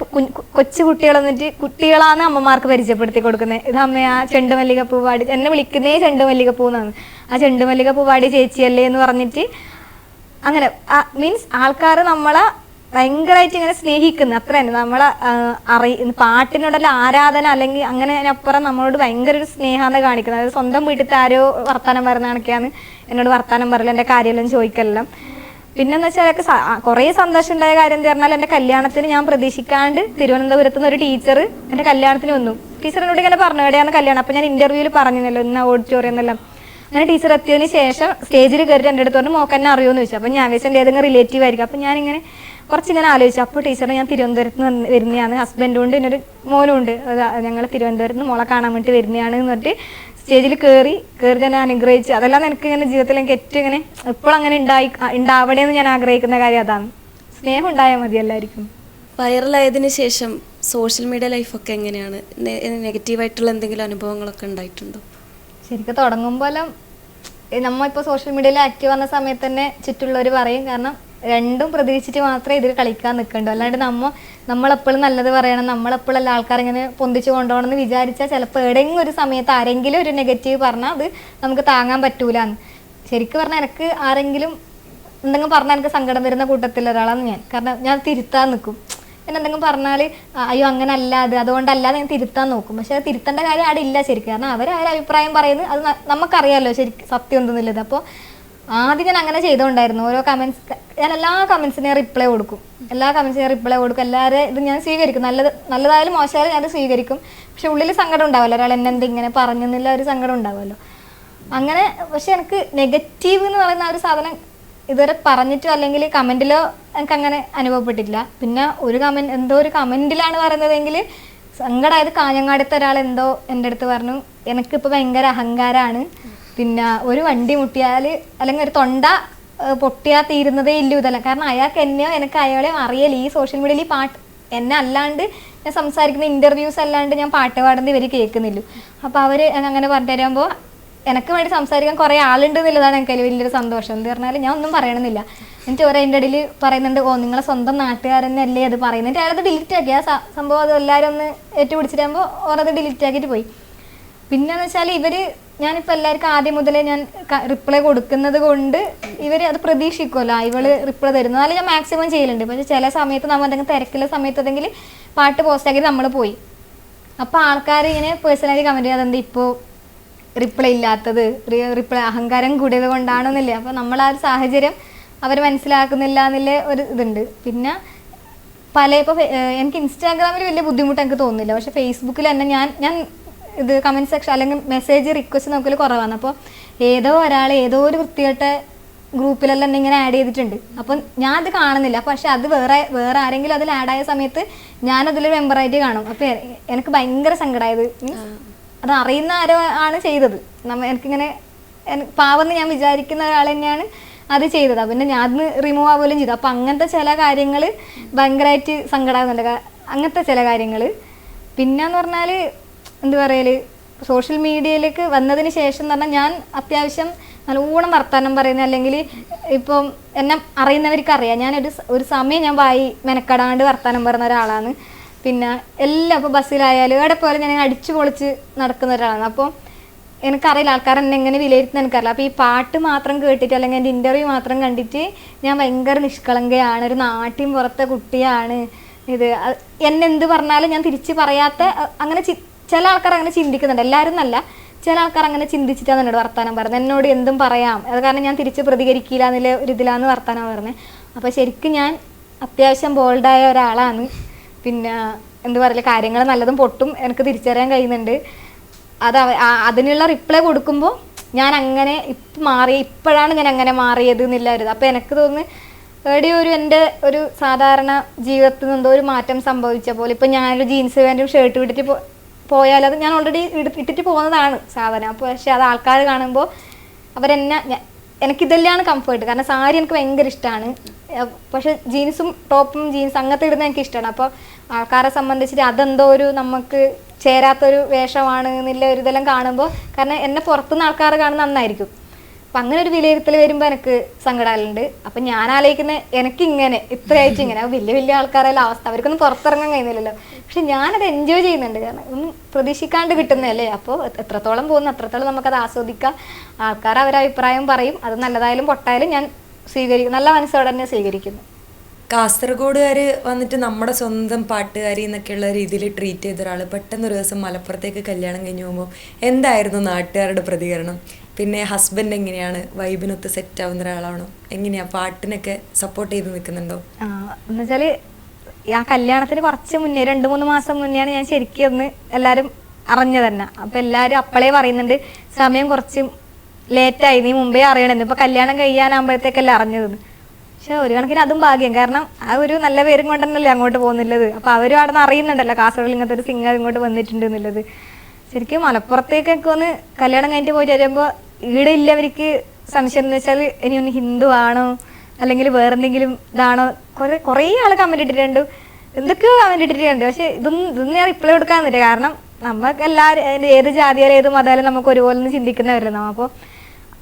കൊച്ചു കുട്ടികൾ എന്നിട്ട് കുട്ടികളാണ് അമ്മമാർക്ക് പരിചയപ്പെടുത്തി കൊടുക്കുന്നത് ഇത് അമ്മയാ ആ ചെണ്ടുമല്ലിക പൂവാടി എന്നെ വിളിക്കുന്നേ ചെണ്ടുമല്ലിക പൂന്നാണ് ആ ചെണ്ടുമല്ലിക പൂവാടി ചേച്ചിയല്ലേ എന്ന് പറഞ്ഞിട്ട് അങ്ങനെ മീൻസ് ആൾക്കാർ നമ്മളെ ഭയങ്കരമായിട്ട് ഇങ്ങനെ സ്നേഹിക്കുന്നു. അത്ര തന്നെ. നമ്മളെ അറി പാട്ടിനോടുള്ള ആരാധന അല്ലെങ്കിൽ അങ്ങനെ അതിനപ്പുറം നമ്മളോട് ഭയങ്കര ഒരു സ്നേഹമാണ് കാണിക്കുന്നത്. അതായത് സ്വന്തം വീട്ടിലത്തെ ആരോ വർത്താനം പറയുന്ന കണക്കെയാണ് എന്നോട് വർത്താനം പറയല എന്റെ കാര്യമെല്ലാം ചോദിക്കലെല്ലാം. പിന്നെന്ന് വെച്ചാൽ എനിക്ക് സന്തോഷം ഉണ്ടായ കാര്യം എന്ന് പറഞ്ഞാൽ എന്റെ കല്യാണത്തിന് ഞാൻ പ്രതീക്ഷിക്കാണ്ട് തിരുവനന്തപുരത്ത് നിന്ന് ഒരു ടീച്ചർ എന്റെ കല്യാണത്തിന് വന്നു. ടീച്ചർ എന്നോട് ഇങ്ങനെ പറഞ്ഞു എവിടെയാണ് കല്യാണം അപ്പം ഞാൻ ഇന്റർവ്യൂവിൽ പറഞ്ഞല്ലോ ഇന്ന ഓഡിറ്റോറിയം എന്നെല്ലാം. അങ്ങനെ ടീച്ചർ എത്തിയതിന് ശേഷം സ്റ്റേജിൽ കയറി എന്റെ അടുത്ത് പറഞ്ഞു മോക്കെന്നെ അറിയുമെന്ന് ചോദിച്ചു. അപ്പം ഞാൻ വെച്ചാൽ ഏതെങ്കിലും റിലേറ്റീവ് ആയിരിക്കും. അപ്പം ഞാനിങ്ങനെ കുറച്ചിങ്ങനെ ആലോചിച്ചു. അപ്പോൾ ടീച്ചറെ ഞാൻ തിരുവനന്തപുരത്ത് നിന്ന് വരുന്നതാണ്. ഹസ്ബൻഡും ഉണ്ട് എന്നൊരു മോനും ഉണ്ട്. ഞങ്ങൾ തിരുവനന്തപുരത്ത് നിന്ന് മോളെ കാണാൻ വേണ്ടി വരുന്നതാണ് എന്ന് പറഞ്ഞിട്ട് സ്റ്റേജിൽ കയറി കയറി ഞാൻ അനുഗ്രഹിച്ച്. അതെല്ലാം എനിക്ക് ഇങ്ങനെ ജീവിതത്തിൽ എനിക്ക് ഏറ്റവും ഇങ്ങനെ എപ്പോഴും അങ്ങനെ ഉണ്ടായി ഉണ്ടാവണേ എന്ന് ഞാൻ ആഗ്രഹിക്കുന്ന കാര്യം അതാണ്. സ്നേഹം ഉണ്ടായാൽ മതി എല്ലാവർക്കും വൈറലായതിനു ശേഷം സോഷ്യൽ മീഡിയ ലൈഫൊക്കെ എങ്ങനെയാണ്? നെഗറ്റീവായിട്ടുള്ള എന്തെങ്കിലും അനുഭവങ്ങളൊക്കെ ഉണ്ടായിട്ടുണ്ടോ? ശരിക്കും തുടങ്ങുമ്പോഴും നമ്മ ഇപ്പോൾ സോഷ്യൽ മീഡിയയിൽ ആക്റ്റീവ് വന്ന സമയത്ത് തന്നെ ചുറ്റുള്ളവർ പറയും. കാരണം രണ്ടും പ്രതീക്ഷിച്ചിട്ട് മാത്രമേ ഇതിൽ കളിക്കാൻ നിൽക്കണ്ടു. അല്ലാണ്ട് നമ്മ നമ്മളെപ്പോഴും നല്ലത് പറയണം. നമ്മളെപ്പോഴും ആൾക്കാർ ഇങ്ങനെ പൊന്തിച്ച് കൊണ്ടുപോകണം എന്ന് വിചാരിച്ചാൽ ചിലപ്പോൾ എവിടെയെങ്കിലും ഒരു സമയത്ത് ആരെങ്കിലും ഒരു നെഗറ്റീവ് പറഞ്ഞാൽ അത് നമുക്ക് താങ്ങാൻ പറ്റൂലെന്ന്. ശരിക്കും പറഞ്ഞാൽ എനിക്ക് ആരെങ്കിലും എന്തെങ്കിലും പറഞ്ഞാൽ എനിക്ക് സങ്കടം വരുന്ന കൂട്ടത്തിൽ ഒരാളാണ് ഞാൻ. കാരണം ഞാൻ തിരുത്താൻ നിൽക്കും പിന്നെ എന്തെങ്കിലും പറഞ്ഞാൽ അയ്യോ അങ്ങനെ അല്ല അത് അതുകൊണ്ടല്ലാതെ ഞാൻ തിരുത്താൻ നോക്കും. പക്ഷെ അത് തിരുത്തേണ്ട കാര്യം അവിടെ ഇല്ല ശരിക്കും. കാരണം അവർ ആ അഭിപ്രായം പറയുന്നത് അത് നമുക്കറിയാമല്ലോ ശരിക്കും സത്യം എന്തെന്നുള്ളത്. അപ്പോൾ ആദ്യം ഞാൻ അങ്ങനെ ചെയ്തുകൊണ്ടായിരുന്നു ഓരോ കമൻസ് ഞാൻ എല്ലാ കമൻസിനെയും റിപ്ലൈ കൊടുക്കും. എല്ലാ കമൻസിനെയും റിപ്ലൈ കൊടുക്കും. എല്ലാവരും ഇത് ഞാൻ സ്വീകരിക്കും. നല്ലത് നല്ലതായാലും മോശമായാലും ഞാൻ സ്വീകരിക്കും. പക്ഷെ ഉള്ളിൽ സങ്കടം ഉണ്ടാവുമല്ലോ ഒരാൾ എന്നെ എന്ത് ഇങ്ങനെ പറഞ്ഞെന്നില്ല ഒരു സങ്കടം ഉണ്ടാവുമല്ലോ അങ്ങനെ പക്ഷെ എനിക്ക് നെഗറ്റീവ് എന്ന് പറയുന്ന ഒരു സാധനം ഇതുവരെ പറഞ്ഞിട്ടോ അല്ലെങ്കിൽ കമന്റിലോ എനിക്ക് അങ്ങനെ അനുഭവപ്പെട്ടില്ല പിന്നെ ഒരു കമന്റ് എന്തോ ഒരു കമന്റിലാണ് പറയുന്നതെങ്കിൽ സങ്കടമായത് കാഞ്ഞങ്ങാടത്തെ ഒരാൾ എന്തോ എന്റെ അടുത്ത് പറഞ്ഞു. എനിക്കിപ്പോൾ ഭയങ്കര അഹങ്കാരമാണ് പിന്നെ ഒരു വണ്ടി മുട്ടിയാൽ അല്ലെങ്കിൽ ഒരു തൊണ്ട ഏഹ്, പൊട്ടിയാൽ തീരുന്നതേ ഇല്ല ഇതല്ല. കാരണം അയാൾക്ക് എന്നെയോ എനിക്ക് അയാളെയോ അറിയല്ല ഈ സോഷ്യൽ മീഡിയയിൽ പാട്ട് എന്നെ അല്ലാണ്ട് ഞാൻ സംസാരിക്കുന്ന ഇന്റർവ്യൂസ് അല്ലാണ്ട് ഞാൻ പാട്ട് പാടുന്നത് ഇവർ കേൾക്കുന്നില്ല. അപ്പോൾ അവർ അങ്ങനെ പറഞ്ഞു തരുമ്പോൾ എനിക്ക് വേണ്ടി സംസാരിക്കാൻ കുറേ ആളുണ്ട് എന്നുള്ളതാണ് എനിക്ക് അതിൽ വലിയൊരു സന്തോഷം. എന്ന് പറഞ്ഞാൽ ഞാൻ ഒന്നും പറയണമെന്നില്ല എന്നിട്ട് ഓരോ അതിന്റെ ഇടയിൽ പറയുന്നുണ്ട് ഓ നിങ്ങളെ സ്വന്തം നാട്ടുകാരനല്ലേ അത് പറയുന്നത്? അയാളത് ഡിലീറ്റ് ആക്കി. ആ സംഭവം അത് എല്ലാവരും ഒന്ന് ഏറ്റുപിടിച്ചിട്ടാകുമ്പോൾ ഓരത് ഡിലീറ്റ് ആക്കിയിട്ട് പോയി. പിന്നെന്ന് വെച്ചാൽ ഇവർ ഞാനിപ്പോൾ എല്ലാവർക്കും ആദ്യം മുതലേ ഞാൻ റിപ്ലൈ കൊടുക്കുന്നത് കൊണ്ട് ഇവർ അത് പ്രതീക്ഷിക്കുമല്ലോ ഇവൾ റിപ്ലൈ തരുന്നത് അതിൽ ഞാൻ മാക്സിമം ചെയ്യലുണ്ട്. പക്ഷേ ചില സമയത്ത് നമ്മൾ എന്തെങ്കിലും തിരക്കുള്ള സമയത്ത് എന്തെങ്കിൽ പാട്ട് പോസ്റ്റാക്കി നമ്മൾ പോയി. അപ്പോൾ ആൾക്കാർ ഇങ്ങനെ പേഴ്സണലി കമന്റ് ചെയ്യാതെ എന്താ ഇപ്പോൾ റിപ്ലൈ ഇല്ലാത്തത്? റിപ്ലൈ അഹങ്കാരം കൂടിയത് കൊണ്ടാണെന്നില്ലേ? അപ്പോൾ നമ്മൾ ആ ഒരു സാഹചര്യം അവർ മനസ്സിലാക്കുന്നില്ല എന്നുള്ള ഒരു ഇതുണ്ട്. പിന്നെ പല ഇപ്പോൾ എനിക്ക് ഇൻസ്റ്റാഗ്രാമിൽ വലിയ ബുദ്ധിമുട്ട് എനിക്ക് തോന്നുന്നില്ല. പക്ഷെ ഫേസ്ബുക്കിൽ തന്നെ ഞാൻ ഞാൻ ഇത് കമന്റ് സെക്ഷൻ അല്ലെങ്കിൽ മെസ്സേജ് റിക്വസ്റ്റ് നോക്കൽ കുറവാണ്. അപ്പോൾ ഏതോ ഒരാൾ ഏതോ ഒരു വൃത്തികെട്ട ഗ്രൂപ്പിലെല്ലാം എന്നെ ഇങ്ങനെ ആഡ് ചെയ്തിട്ടുണ്ട്. അപ്പം ഞാൻ അത് കാണുന്നില്ല പക്ഷെ അത് വേറെ വേറെ ആരെങ്കിലും അതിൽ ആഡ് ആയ സമയത്ത് ഞാൻ അതിൽ മെമ്പറായിട്ട് കാണും. അപ്പം എനിക്ക് ഭയങ്കര സങ്കടമായത് മീൻസ് അത് അറിയുന്ന ആരോ ആണ് ചെയ്തത്. നമ്മ എനിക്കിങ്ങനെ എന- പാവെന്ന് ഞാൻ വിചാരിക്കുന്ന ഒരാൾ തന്നെയാണ് അത് ചെയ്തത്. പിന്നെ ഞാൻ അത് റിമൂവ് ആവുകയും ചെയ്തു. അപ്പം അങ്ങനത്തെ ചില കാര്യങ്ങൾ ഭയങ്കരമായിട്ട് സങ്കടമാകുന്നുണ്ട് അങ്ങനത്തെ ചില കാര്യങ്ങൾ പിന്നെന്ന് പറഞ്ഞാൽ എന്താ പറയൽ? സോഷ്യൽ മീഡിയയിലേക്ക് വന്നതിന് ശേഷം എന്ന് പറഞ്ഞാൽ ഞാൻ അത്യാവശ്യം നല്ലോണം വർത്തമാനം പറയുന്ന അല്ലെങ്കിൽ ഇപ്പം എന്നെ അറിയുന്നവർക്ക് അറിയാം. ഞാനൊരു ഒരു സമയം ഞാൻ വായി മെനക്കെടാണ്ട് വർത്തമാനം പറയുന്ന ഒരാളാണ്. പിന്നെ എല്ലാം ഇപ്പോൾ ബസ്സിലായാലും എവിടെ പോലെ ഞാൻ അടിച്ചു പൊളിച്ച് നടക്കുന്ന ഒരാളാണ്. അപ്പോൾ എനിക്കറിയില്ല ആൾക്കാർ എന്നെ എങ്ങനെ വിലയിരുത്തുന്ന എനിക്കറിയില്ല. അപ്പോൾ ഈ പാട്ട് മാത്രം കേട്ടിട്ട് അല്ലെങ്കിൽ എന്റെ ഇന്റർവ്യൂ മാത്രം കണ്ടിട്ട് ഞാൻ ഭയങ്കര നിഷ്കളങ്കയാണ്. ഒരു നാട്ടിൻ പുറത്തെ കുട്ടിയാണ് ഇത്. എന്നെന്ത് പറഞ്ഞാലും ഞാൻ തിരിച്ച് പറയാത്ത അങ്ങനെ ചില ആൾക്കാർ അങ്ങനെ ചിന്തിക്കുന്നുണ്ട്. എല്ലാവരും നല്ല. ചില ആൾക്കാർ അങ്ങനെ ചിന്തിച്ചിട്ടാണ് എന്നോട് വർത്താനം പറഞ്ഞത് എന്നോട് എന്തും പറയാം. അത് കാരണം ഞാൻ തിരിച്ച് പ്രതികരിക്കില്ല എന്നുള്ള ഒരു ഇതിലാന്ന് വർത്താനം പറഞ്ഞത് അപ്പോൾ ശരിക്കും ഞാൻ അത്യാവശ്യം ബോൾഡായ ഒരാളാണ്. പിന്നെ എന്ത് പറയില്ല കാര്യങ്ങൾ നല്ലതും പൊട്ടും എനിക്ക് തിരിച്ചറിയാൻ കഴിയുന്നുണ്ട്. അത് അതിനുള്ള റിപ്ലൈ കൊടുക്കുമ്പോൾ ഞാൻ അങ്ങനെ ഇപ്പം മാറി ഇപ്പോഴാണ് ഞാൻ അങ്ങനെ മാറിയത് എന്നുള്ള ഒരു അപ്പോൾ എനിക്ക് തോന്നുന്നു എവിടെയോ ഒരു എന്റെ ഒരു സാധാരണ ജീവിതത്തിൽ നിന്നെന്തോ ഒരു മാറ്റം സംഭവിച്ച പോലെ ഇപ്പം ഞാനൊരു ജീൻസ് പാന്റും ഷർട്ട് ഇട്ടിട്ട് പോ പോയാൽ അത് ഞാൻ ഓൾറെഡി ഇട്ടിട്ട് പോകുന്നതാണ് സാധനം. അപ്പോൾ പക്ഷേ അത് ആൾക്കാർ കാണുമ്പോൾ അവരെന്നെ എനിക്കിതെല്ലാം കംഫർട്ട് കാരണം സാരി എനിക്ക് ഭയങ്കര ഇഷ്ടമാണ് പക്ഷെ ജീൻസും ടോപ്പും ജീൻസ് അങ്ങനത്തെ ഇടുന്നത് എനിക്ക് ഇഷ്ടമാണ് അപ്പോൾ ആൾക്കാരെ സംബന്ധിച്ചിട്ട് അതെന്തോ ഒരു നമുക്ക് ചേരാത്തൊരു വേഷമാണ് എന്നുള്ള ഒരു ഇതെല്ലാം കാണുമ്പോൾ കാരണം എന്നെ പുറത്തുനിന്ന് ആൾക്കാർ കാണുന്ന നന്നായിരിക്കും. അപ്പം അങ്ങനെ ഒരു വിലയിരുത്തൽ വരുമ്പോൾ എനിക്ക് സങ്കടാലുണ്ട് അപ്പം ഞാൻ ആലോചിക്കുന്ന എനിക്ക് ഇങ്ങനെ ഇത്രയായിട്ട് ഇങ്ങനെ വലിയ വലിയ ആൾക്കാരെല്ലാം അവസ്ഥ. അവർക്കൊന്നും പുറത്തിറങ്ങാൻ കഴിയുന്നില്ലല്ലോ. പക്ഷെ ഞാനത് എൻജോയ് ചെയ്യുന്നുണ്ട്. കാരണം ഒന്നും പ്രതീക്ഷിക്കാണ്ട് കിട്ടുന്നതല്ലേ? അപ്പോൾ എത്രത്തോളം പോകുന്നു അത്രത്തോളം നമുക്കത് ആസ്വദിക്കാം. ആൾക്കാർ അവരുടെ അഭിപ്രായം പറയും. അത് നല്ലതായാലും പൊട്ടായാലും ഞാൻ സ്വീകരിക്കും നല്ല മനസ്സോടെ തന്നെ സ്വീകരിക്കുന്നു. കാസർഗോഡുകാർ വന്നിട്ട് നമ്മുടെ സ്വന്തം പാട്ടുകാരി എന്നൊക്കെയുള്ള രീതിയിൽ ട്രീറ്റ് ചെയ്ത ഒരാൾ പെട്ടെന്ന് ഒരു ദിവസം മലപ്പുറത്തേക്ക് കല്യാണം കഴിഞ്ഞ് പോകുമ്പോൾ എന്തായിരുന്നു നാട്ടുകാരുടെ പ്രതികരണം? പിന്നെ ഹസ്ബൻഡ് എങ്ങനെയാണ് വൈബിനൊത്ത് സെറ്റ് ആവുന്ന ഒരാളാണോ? എങ്ങനെയാ പാട്ടിനൊക്കെ സപ്പോർട്ട് ചെയ്ത് നിൽക്കുന്നുണ്ടോ? എന്നുവെച്ചാൽ ആ കല്യാണത്തിന് കുറച്ച് മുന്നേ രണ്ട് മൂന്ന് മാസം മുന്നെയാണ് ഞാൻ ശരിക്കും ഒന്ന് എല്ലാരും അറിഞ്ഞു തന്നെ. അപ്പൊ എല്ലാരും അപ്പളേ പറയുന്നുണ്ട് സമയം കുറച്ച് ലേറ്റ് ആയി നീ മുമ്പേ അറിയണമെന്ന് ഇപ്പൊ കല്യാണം കഴിയാനാകുമ്പോഴത്തേക്കല്ലേ അറിഞ്ഞത്. പക്ഷെ ഒരു കണക്കിന് അതും ഭാഗ്യം. കാരണം ആ ഒരു നല്ല പേരും കൊണ്ടല്ലേ അങ്ങോട്ട് പോകുന്നുള്ളത്. അപ്പൊ അവരും അവിടെ നിന്ന് അറിയുന്നുണ്ടല്ലോ കാസർഗോഡ് ഇങ്ങനത്തെ ഒരു സിംഗർ ഇങ്ങോട്ട് വന്നിട്ടുണ്ട് എന്നുള്ളത്. ശരിക്കും മലപ്പുറത്തേക്കൊക്കെ ഒന്ന് കല്യാണം കഴിഞ്ഞിട്ട് പോയി വരുമ്പോൾ ഇവിടെ ഇല്ലവർക്ക് സംശയം എന്ന് വെച്ചാൽ ഇനി ഒന്ന് ഹിന്ദു ആണോ? അല്ലെങ്കിൽ വേറെന്തെങ്കിലും ഇതാണോ? കുറെ കുറേ ആൾ കമന്റ് ഇട്ടിട്ടുണ്ട്. എന്തൊക്കെയോ കമന്റ് ഇട്ടിട്ടുണ്ട്. പക്ഷെ ഇതൊന്നും ഇതൊന്നും ഞാൻ റിപ്ലൈ കൊടുക്കാൻ പറ്റില്ല. കാരണം നമുക്ക് എല്ലാവരും ഏത് ജാതിയാലും ഏത് മതമായാലും നമുക്ക് ഒരുപോലെ ഒന്ന് ചിന്തിക്കുന്നവരല്ലോ അപ്പോൾ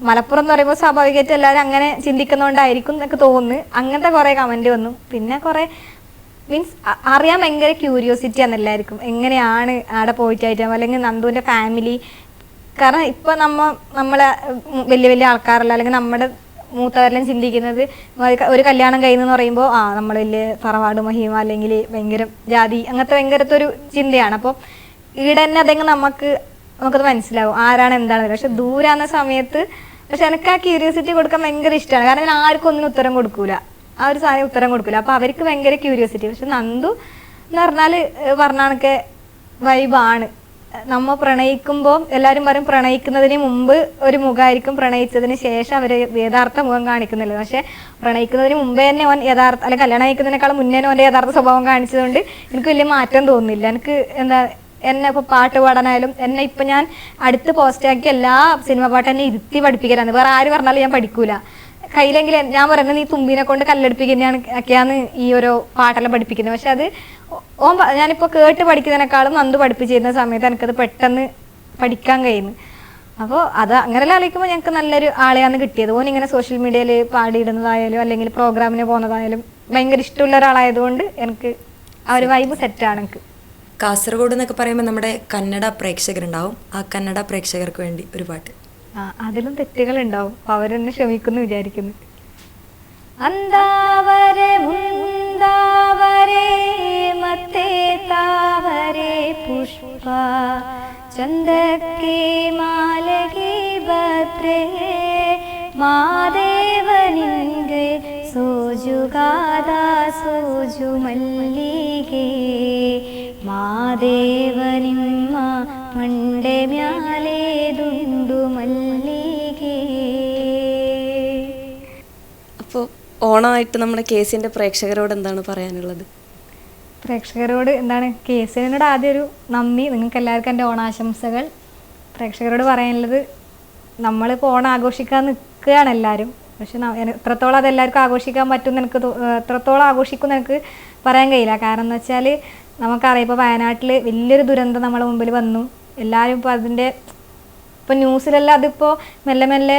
മലപ്പുറം എന്ന് പറയുമ്പോൾ സ്വാഭാവികമായിട്ട് എല്ലാവരും അങ്ങനെ ചിന്തിക്കുന്നതുകൊണ്ടായിരിക്കും എന്നൊക്കെ തോന്നുന്നു. അങ്ങനത്തെ കുറേ കമന്റ് വന്നു. പിന്നെ കുറേ മീൻസ് അറിയാൻ ഭയങ്കര ക്യൂരിയോസിറ്റി ആണ് എല്ലാവർക്കും. എങ്ങനെയാണ് ആടെ പോയിട്ടായിട്ടും അല്ലെങ്കിൽ നന്ദുവിന്റെ ഫാമിലി കാരണം ഇപ്പൊ നമ്മ നമ്മളെ വലിയ വലിയ ആൾക്കാരല്ല അല്ലെങ്കിൽ നമ്മുടെ മൂത്തവരെല്ലാം ചിന്തിക്കുന്നത് ഒരു കല്യാണം കഴിയുന്നെന്ന് പറയുമ്പോൾ ആ നമ്മൾ വലിയ തറവാട് മഹിമ അല്ലെങ്കിൽ ഭയങ്കര ജാതി അങ്ങനത്തെ ഭയങ്കരത്തെ ഒരു ചിന്തയാണ്. അപ്പോൾ ഈടെ തന്നെ അതെങ്കിൽ നമുക്ക് നമുക്കത് മനസ്സിലാവും ആരാണ് എന്താണ് പക്ഷെ ദൂരാന്ന സമയത്ത് പക്ഷെ എനിക്ക് ആ ക്യൂരിയോസിറ്റി കൊടുക്കാൻ ഭയങ്കര ഇഷ്ടമാണ് കാരണം ഞാൻ ആർക്കും ഒന്നിനും ഉത്തരം കൊടുക്കൂല. ആ ഒരു സാധനം ഉത്തരം കൊടുക്കൂല. അപ്പൊ അവർക്ക് ഭയങ്കര ക്യൂരിയോസിറ്റി പക്ഷെ നന്ദു എന്ന് പറഞ്ഞാൽ പറഞ്ഞാണൊക്കെ വൈബാണ് നമ്മ പ്രണയിക്കുമ്പോൾ എല്ലാവരും പറയും പ്രണയിക്കുന്നതിന് മുമ്പ് ഒരു മുഖമായിരിക്കും പ്രണയിച്ചതിന് ശേഷം അവർ യഥാർത്ഥ മുഖം കാണിക്കുന്നില്ല. പക്ഷേ പ്രണയിക്കുന്നതിന് മുമ്പേ തന്നെ ഓൻ യഥാർത്ഥ അല്ലെങ്കിൽ കല്യാണം കഴിക്കുന്നതിനേക്കാളും മുന്നേ ഓന്റെ യഥാർത്ഥ സ്വഭാവം കാണിച്ചതുകൊണ്ട് എനിക്ക് വലിയ മാറ്റം തോന്നുന്നില്ല. എനിക്ക് എന്താ എന്നെ ഇപ്പോൾ പാട്ട് പാടാനായാലും എന്നെ ഇപ്പം ഞാൻ അടുത്ത് പോസ്റ്റാക്കി എല്ലാ സിനിമ പാട്ട് എന്നെ ഇരുത്തി പഠിപ്പിക്കലാണ്. വേറെ ആര് പറഞ്ഞാലും ഞാൻ പഠിക്കൂല. കയ്യിലെങ്കിൽ ഞാൻ പറയുന്നത് നീ തുമ്പിനെ കൊണ്ട് കല്ലെടുപ്പിക്കുന്നതാണ് ഒക്കെയാണ് ഈ ഒരു പാട്ടെല്ലാം പഠിപ്പിക്കുന്നത്. പക്ഷെ അത് ഓ- ഞാനിപ്പോൾ കേട്ട് പഠിക്കുന്നതിനേക്കാളും നന്ദു പഠിപ്പിച്ചിരുന്ന സമയത്ത് എനിക്കത് പെട്ടെന്ന് പഠിക്കാൻ കഴിയുന്നു. അപ്പോൾ അത് അങ്ങനെല്ലാം ആലോചിക്കുമ്പോൾ ഞങ്ങൾക്ക് നല്ലൊരു ആളെയാണ് കിട്ടിയത്. ഓൻ ഇങ്ങനെ സോഷ്യൽ മീഡിയയിൽ പാടിയിടുന്നതായാലും അല്ലെങ്കിൽ പ്രോഗ്രാമിന് പോകുന്നതായാലും ഭയങ്കര ഇഷ്ടമുള്ള ഒരാളായതുകൊണ്ട് എനിക്ക് ആ ഒരു വൈബ് സെറ്റാണ് എനിക്ക്. കാസർഗോഡ് എന്നൊക്കെ പറയുമ്പോൾ നമ്മുടെ കന്നഡ പ്രേക്ഷകരുണ്ടാവും. ആ കന്നഡ പ്രേക്ഷകർക്ക് വേണ്ടി ഒരു പാട്ട്. അതിലും തെറ്റുകളുണ്ടാവും. അവരെന്നെ ക്ഷമിക്കുന്നു വിചാരിക്കുന്നു. അന്താവരെ മുന്താവരെ മത്തേ താവരെ പുഷ്പ ചന്ദക്കെ മാലകി ഭദ്രേ മാദേവനിന്റെ സൂജുഗാദ സൂജു മല്ലികേ മാദേവനിമ്മ മണ്ടെ മ്യാലേതുണ്ടു മല്ല ഓണമായിട്ട് നമ്മുടെ കെ സിന്റെ പ്രേക്ഷകരോട് എന്താണ് പറയാനുള്ളത്? പ്രേക്ഷകരോട് എന്താണ്? കേസിനോട് ആദ്യം ഒരു നന്ദി. നിങ്ങൾക്ക് എല്ലാവർക്കും എന്റെ ഓണാശംസകൾ. പ്രേക്ഷകരോട് പറയാനുള്ളത് നമ്മളിപ്പോൾ ഓണം ആഘോഷിക്കാൻ നിൽക്കുകയാണ് എല്ലാവരും. പക്ഷെ എത്രത്തോളം അത് എല്ലാവർക്കും ആഘോഷിക്കാൻ പറ്റും എനിക്ക് എത്രത്തോളം ആഘോഷിക്കും എനിക്ക് പറയാൻ കഴിയില്ല. കാരണം എന്ന് വെച്ചാൽ നമുക്കറിയാം ഇപ്പോൾ വയനാട്ടിൽ വലിയൊരു ദുരന്തം നമ്മളെ മുമ്പിൽ വന്നു. എല്ലാവരും ഇപ്പോൾ അതിന്റെ ഇപ്പം ന്യൂസിലെല്ലാം അതിപ്പോൾ മെല്ലെ മെല്ലെ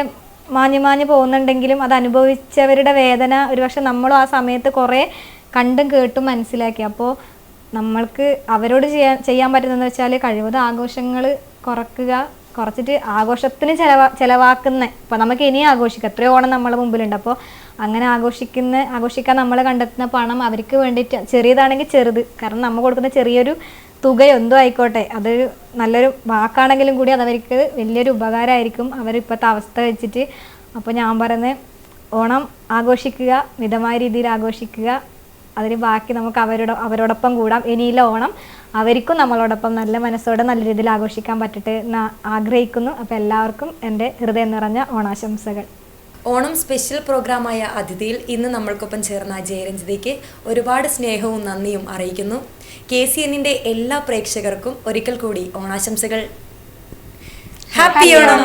മാഞ്ഞു മാഞ്ഞു പോകുന്നുണ്ടെങ്കിലും അത് അനുഭവിച്ചവരുടെ വേദന ഒരുപക്ഷെ നമ്മളും ആ സമയത്ത് കുറേ കണ്ടും കേട്ടും മനസ്സിലാക്കി. അപ്പോൾ നമ്മൾക്ക് അവരോട് ചെയ്യാൻ ചെയ്യാൻ പറ്റുന്നതെന്ന് വെച്ചാൽ കഴിവതും ആഘോഷങ്ങൾ കുറക്കുക കുറച്ചിട്ട് ആഘോഷത്തിന് ചിലവാ ചിലവാക്കുന്ന ഇപ്പം നമുക്ക് ഇനിയും ആഘോഷിക്കാം. എത്രയോ ഓണം നമ്മളെ മുമ്പിലുണ്ട്. അപ്പോൾ അങ്ങനെ ആഘോഷിക്കുന്ന ആഘോഷിക്കാൻ നമ്മൾ കണ്ടെത്തുന്ന പണം അവർക്ക് വേണ്ടിയിട്ട് ചെറിയതാണെങ്കിൽ ചെറുത്. കാരണം നമ്മൾ കൊടുക്കുന്ന ചെറിയൊരു തുക എന്തോ ആയിക്കോട്ടെ. അത് നല്ലൊരു വാക്കാണെങ്കിലും കൂടി അത് അവർക്ക് വലിയൊരു ഉപകാരമായിരിക്കും അവരിപ്പോഴത്തെ അവസ്ഥ വെച്ചിട്ട്. അപ്പോൾ ഞാൻ പറയുന്നത് ഓണം ആഘോഷിക്കുക മിതമായ രീതിയിൽ ആഘോഷിക്കുക. അതിന് ബാക്കി നമുക്ക് അവരോട് അവരോടൊപ്പം കൂടാം. ഇനിയില്ല ഓണം അവർക്കും നമ്മളോടൊപ്പം നല്ല മനസ്സോടെ നല്ല രീതിയിൽ ആഘോഷിക്കാൻ പറ്റട്ടെ എന്ന് ആഗ്രഹിക്കുന്നു. അപ്പോൾ എല്ലാവർക്കും എന്റെ ഹൃദയം നിറഞ്ഞ ഓണാശംസകൾ. ഓണം സ്പെഷ്യൽ പ്രോഗ്രാമായ അതിഥിയിൽ ഇന്ന് നമ്മൾക്കൊപ്പം ചേർന്ന ജയരഞ്ജിതയ്ക്ക് ഒരുപാട് സ്നേഹവും നന്ദിയും അറിയിക്കുന്നു. കെ സി എന്നിന്റെ എല്ലാ പ്രേക്ഷകർക്കും ഒരിക്കൽ കൂടി ഓണാശംസകൾ. ഹാപ്പി ഓണം.